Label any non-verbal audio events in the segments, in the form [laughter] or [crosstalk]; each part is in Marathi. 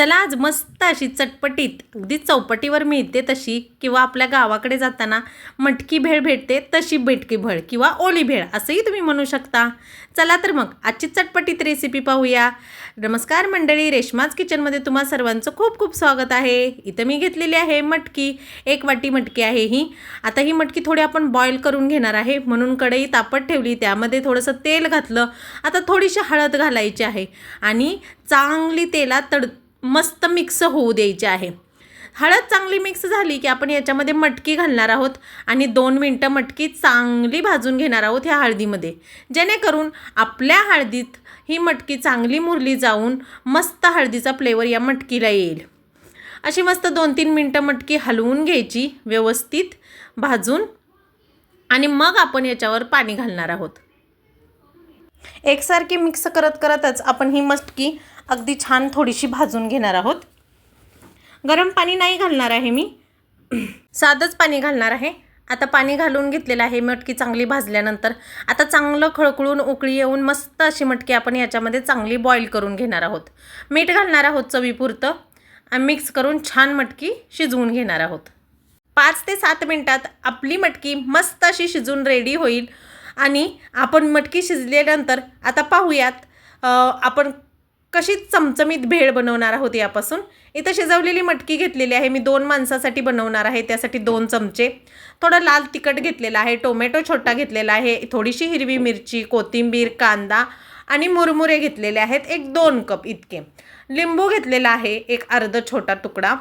चला आज मस्त अशी चटपटीत अगदी चौपटीवर मिळते तशी किंवा आपल्या गावाकडे जाताना मटकी भेळ भेटते तशी बेटकी भळ किंवा ओली भेळ असंही तुम्ही म्हणू शकता. चला तर मग आजची चटपटीत रेसिपी पाहूया. नमस्कार मंडळी रेशमाज किचनमध्ये तुम्हा सर्वांचं खूप खूप स्वागत आहे. इथं मी घेतलेली आहे मटकी एक वाटी मटकी आहे ही. आता ही मटकी थोडी आपण बॉईल करून घेणार आहे म्हणून कढई तापत ठेवली त्यामध्ये थोडंसं तेल घातलं. आता थोडीशी हळद घालायची आहे. आणि चांगली तेलात तड मस्त मिक्स होऊ द्यायची आहे. हळद चांगली मिक्स झाली की आपण याच्यामध्ये मटकी घालणार आहोत आणि दोन मिनटं मटकी चांगली भाजून घेणार आहोत ह्या हळदीमध्ये. जेणेकरून आपल्या हळदीत ही मटकी चांगली मुरली जाऊन मस्त हळदीचा फ्लेवर या मटकीला येईल. अशी मस्त दोन तीन मिनटं मटकी हलवून घ्यायची व्यवस्थित भाजून आणि मग आपण याच्यावर पाणी घालणार आहोत. एकसारखी मिक्स करत करतच आपण ही मटकी अगदी छान थोडीशी भाजून घेणार आहोत. गरम पाणी नाही घालणार आहे मी. साधंच पाणी घालणार आहे. आता पाणी घालून घेतलेलं आहे. मटकी चांगली भाजल्यानंतर आता चांगलं खळखळून उकळी येऊन मस्त अशी मटकी आपण याच्यामध्ये चांगली बॉईल करून घेणार आहोत. मीठ घालणार आहोत चवीपुरतं. आणि मिक्स करून छान मटकी शिजवून घेणार आहोत. पाच ते सात मिनटात आपली मटकी मस्त अशी शिजून रेडी होईल. आणि आपण मटकी शिजल्यानंतर आता पाहूयात आपण कशी चमचमीत भेळ बनवणार आहोत यापासून. इथं शिजवलेली मटकी घेतलेली आहे मी दोन माणसासाठी बनवणार आहे त्यासाठी दोन चमचे. थोडं लाल तिखट घेतलेलं आहे टोमॅटो छोटा घेतलेला आहे थोडीशी हिरवी मिरची कोथिंबीर कांदा आणि मुरमुरे घेतलेले आहेत एक दोन कप इतके. लिंबू घेतलेला आहे एक अर्ध छोटा तुकडा.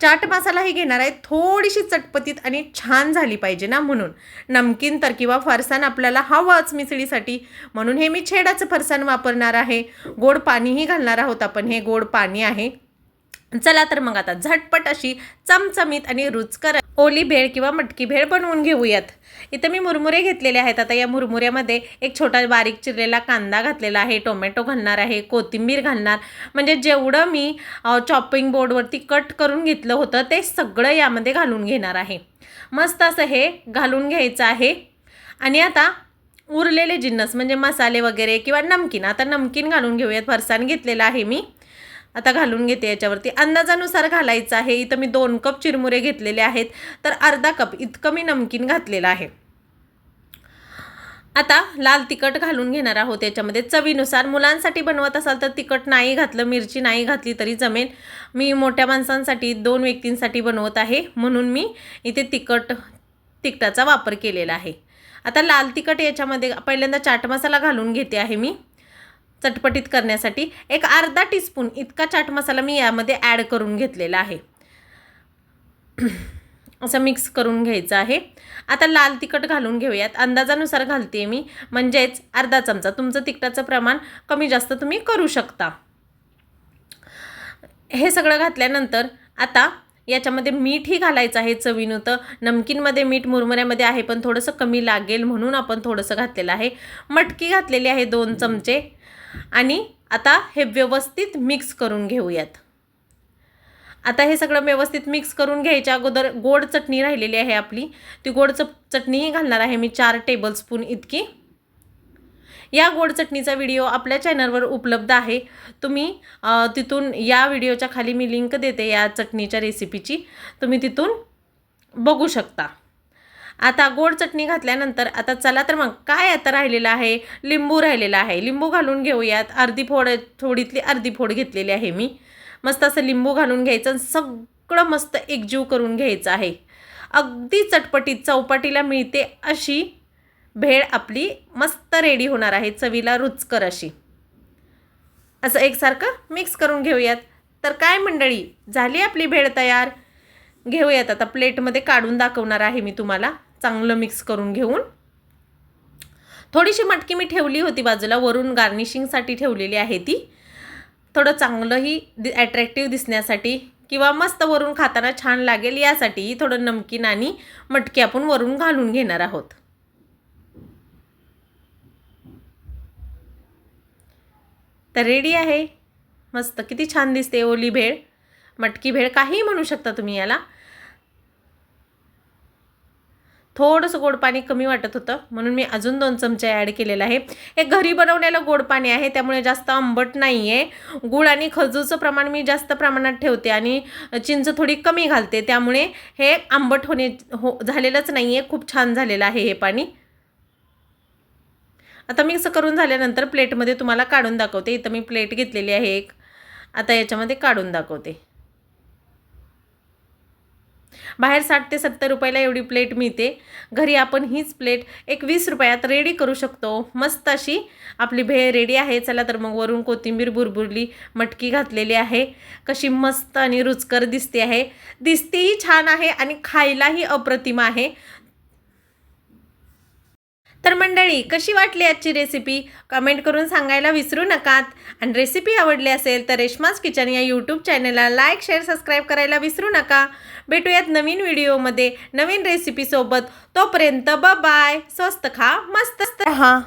चाट मसालाही घेणार आहे. थोडीशी चटपटीत आणि छान झाली पाहिजे ना म्हणून. नमकीन तर किंवा फरसाण आपल्याला हवंच मिसळीसाठी. म्हणून हे मी छेडाचं फरसाण वापरणार आहे. गोड पाणीही घालणार आहोत आपण. हे गोड पाणी आहे. चला तर मग आता झटपट अशी चमचमीत आणि रुचकर ओली भेळ किंवा मटकी भेळ बनवून घेऊयात. इथं मी मुरमुरे घेतलेले आहेत. आता या मुरमुऱ्यामध्ये एक छोटा बारीक चिरलेला कांदा घातलेला आहे टोमॅटो घालणार आहे कोथिंबीर घालणार. म्हणजे जेवढं मी चॉपिंग बोर्डवरती कट करून घेतलं होतं ते सगळं यामध्ये घालून घेणार आहे. मस्त असं हे घालून घ्यायचं आहे. आणि आता उरलेले जिन्नस म्हणजे मसाले वगैरे किंवा नमकीन आता नमकीन घालून घेऊयात. फरसाण घेतलेलं आहे मी. आता घालून घेते याच्यावरती. अंदाजानुसार घालायचं आहे. इथं मी दोन कप चिरमुरे घेतलेले आहेत. तर अर्धा कप इतकं मी नमकीन घातलेलं आहे. आता लाल तिखट घालून घेणार आहोत याच्यामध्ये. चवीनुसार मुलांसाठी बनवत असाल तर तिखट नाही घातलं मिरची नाही घातली तरी जमेल. मी मोठ्या माणसांसाठी दोन व्यक्तींसाठी बनवत आहे. म्हणून मी इथे तिखट तिखटाचा वापर केलेला आहे. आता लाल तिखट याच्यामध्ये पहिल्यांदा चाट मसाला घालून घेते आहे मी. चटपटीत करण्यासाठी एक अर्धा टीस्पून इतका चाट मसाला मी यामध्ये ॲड करून घेतलेला आहे. [clears throat] असं मिक्स करून घ्यायचं आहे. आता लाल तिखट घालून घेऊयात. अंदाजानुसार घालते मी. म्हणजेच अर्धा चमचा. तुमचं तिखटाचं प्रमाण कमी जास्त तुम्ही करू शकता. हे सगळं घातल्यानंतर आता याच्यामध्ये मीठही घालायचं आहे चवीनुतं. नमकीनमध्ये मीठ मुरमुऱ्यामध्ये आहे पण थोडंसं कमी लागेल म्हणून आपण थोडंसं घातलेलं आहे. मटकी घातलेली आहे दोन चमचे. आणि आता हे व्यवस्थित मिक्स करून घेऊयात. आता हे सगळं व्यवस्थित मिक्स करून घ्यायच्या अगोदर गोड चटणी राहिलेली आहे आपली. ती गोड च चटणीही घालणार आहे मी चार टेबलस्पून इतकी. या गोड चटणीचा व्हिडिओ आपल्या चॅनलवर उपलब्ध आहे. तुम्ही तिथून या व्हिडिओच्या खाली मी लिंक देते या चटणीच्या रेसिपीची तुम्ही तिथून बघू शकता. आता गोड चटणी घातल्यानंतर आता चला तर मग काय आता राहिलेलं आहे? लिंबू राहिलेला आहे. लिंबू घालून घेऊयात. अर्धी फोड थोडीतली अर्धी फोड घेतलेली आहे मी. मस्त असं लिंबू घालून घ्यायचं आणि सगळं मस्त एकजीव करून घ्यायचं आहे. अगदी चटपटीत चौपाटीला मिळते अशी भेळ आपली मस्त रेडी होणार आहे. चवीला रुचकर अशी. असं एकसारखं मिक्स करून घेऊयात. तर काय मंडळी झाली आपली भेळ तयार? घेऊयात. आता प्लेटमध्ये काढून दाखवणार आहे मी तुम्हाला. चांगलं मिक्स करून घेऊन. थोडीशी मटकी मी ठेवली होती बाजूला वरून गार्निशिंगसाठी ठेवलेली आहे ती. थोडं चांगलंही दि ॲट्रॅक्टिव्ह दिसण्यासाठी किंवा मस्त वरून खाताना छान लागेल यासाठी थोडं नमकीन आणि मटकी आपण वरून घालून घेणार आहोत. तर रेडी आहे. मस्त किती छान दिसते ओली भेळ. मटकी भेळ काहीही म्हणू शकता तुम्ही याला. थोडंसं गोड पाणी कमी वाटत होतं. म्हणून मी अजून दोन चमचे ॲड केलेलं आहे. हे घरी बनवलेलं गोड पाणी आहे त्यामुळे जास्त आंबट नाही आहे गुळ आणि खजूरचं प्रमाण मी जास्त प्रमाणात ठेवते आणि चिंच थोडी कमी घालते. त्यामुळे हे आंबट होणे हो झालेलंच नाही आहे खूप छान झालेलं आहे हे पाणी. आता मिक्स करून झाल्यानंतर प्लेटमध्ये तुम्हाला काढून दाखवते. इथं मी प्लेट घेतलेली आहे एक. आता याच्यामध्ये काढून दाखवते. बाहेर साठ ते सत्तर रुपयाला एवढी प्लेट मिळते. घरी आपण हीच प्लेट एक वीस रुपयात रेडी करू शकतो. मस्त अशी आपली भेळ रेडी आहे. चला तर मग वरून कोथिंबीर बुरबुरली मटकी घातलेली आहे. कशी मस्त आणि रुचकर दिसते आहे. दिसतेही छान आहे आणि खायलाही अप्रतिम आहे. तर मंडळी कशी वाटली आजची रेसिपी कमेंट करून सांगायला विसरू नकात. आणि रेसिपी आवडली असेल तर रेश्माज किचन या यूट्यूब चॅनलला लाईक शेअर सबस्क्राईब करायला विसरू नका. भेटूयात नवीन व्हिडिओमध्ये नवीन रेसिपीसोबत तोपर्यंत ब बाय स्वस्त खा मस्त. हा.